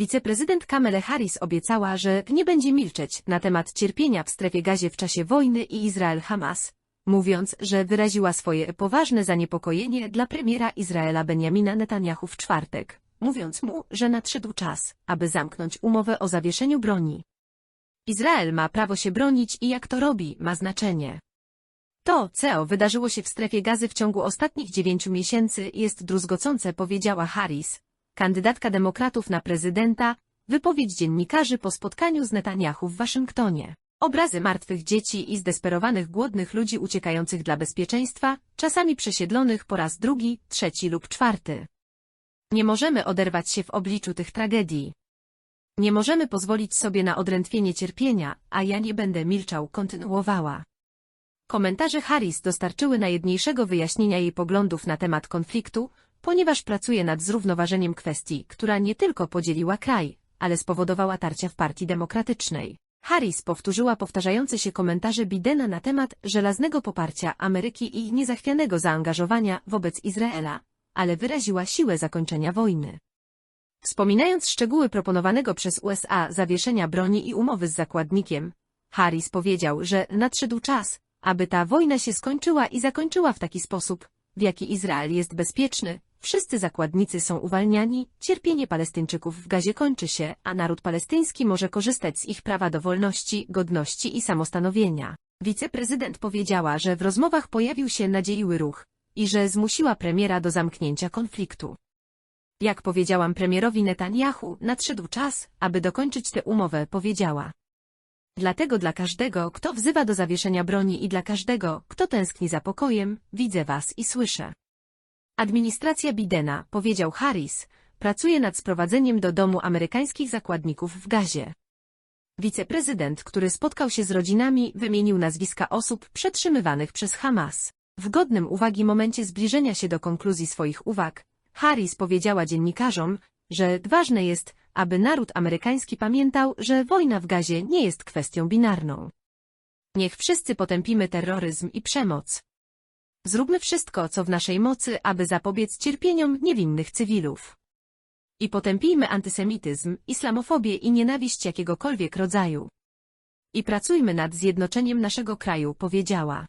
Wiceprezydent Kamele Harris obiecała, że nie będzie milczeć na temat cierpienia w strefie gazie w czasie wojny i Izrael-Hamas, mówiąc, że wyraziła swoje poważne zaniepokojenie dla premiera Izraela Benjamina Netanyahu w czwartek, mówiąc mu, że nadszedł czas, aby zamknąć umowę o zawieszeniu broni. Izrael ma prawo się bronić i jak to robi, ma znaczenie. To, co wydarzyło się w strefie gazy w ciągu ostatnich dziewięciu miesięcy jest druzgocące, powiedziała Harris, kandydatka demokratów na prezydenta, wypowiedź dziennikarzy po spotkaniu z Netanyahu w Waszyngtonie. Obrazy martwych dzieci i zdesperowanych głodnych ludzi uciekających dla bezpieczeństwa, czasami przesiedlonych po raz drugi, trzeci lub czwarty. Nie możemy oderwać się w obliczu tych tragedii. Nie możemy pozwolić sobie na odrętwienie cierpienia, a ja nie będę milczał, kontynuowała. Komentarze Harris dostarczyły najjedniejszego wyjaśnienia jej poglądów na temat konfliktu, ponieważ pracuje nad zrównoważeniem kwestii, która nie tylko podzieliła kraj, ale spowodowała tarcia w Partii Demokratycznej. Harris powtórzyła powtarzające się komentarze Bidena na temat żelaznego poparcia Ameryki i niezachwianego zaangażowania wobec Izraela, ale wyraziła siłę zakończenia wojny. Wspominając szczegóły proponowanego przez USA zawieszenia broni i umowy z zakładnikiem, Harris powiedział, że nadszedł czas, aby ta wojna się skończyła i zakończyła w taki sposób, w jaki Izrael jest bezpieczny, wszyscy zakładnicy są uwalniani, cierpienie Palestyńczyków w gazie kończy się, a naród palestyński może korzystać z ich prawa do wolności, godności i samostanowienia. Wiceprezydent powiedziała, że w rozmowach pojawił się nadzieiły ruch i że zmusiła premiera do zamknięcia konfliktu. Jak powiedziałam premierowi Netanyahu, nadszedł czas, aby dokończyć tę umowę, powiedziała. Dlatego dla każdego, kto wzywa do zawieszenia broni i dla każdego, kto tęskni za pokojem, widzę was i słyszę. Administracja Bidena, powiedział Harris, pracuje nad sprowadzeniem do domu amerykańskich zakładników w gazie. Wiceprezydent, który spotkał się z rodzinami, wymienił nazwiska osób przetrzymywanych przez Hamas. W godnym uwagi momencie zbliżenia się do konkluzji swoich uwag, Harris powiedziała dziennikarzom, że ważne jest, aby naród amerykański pamiętał, że wojna w gazie nie jest kwestią binarną. Niech wszyscy potępimy terroryzm i przemoc. Zróbmy wszystko, co w naszej mocy, aby zapobiec cierpieniom niewinnych cywilów. I potępijmy antysemityzm, islamofobię i nienawiść jakiegokolwiek rodzaju. I pracujmy nad zjednoczeniem naszego kraju, powiedziała.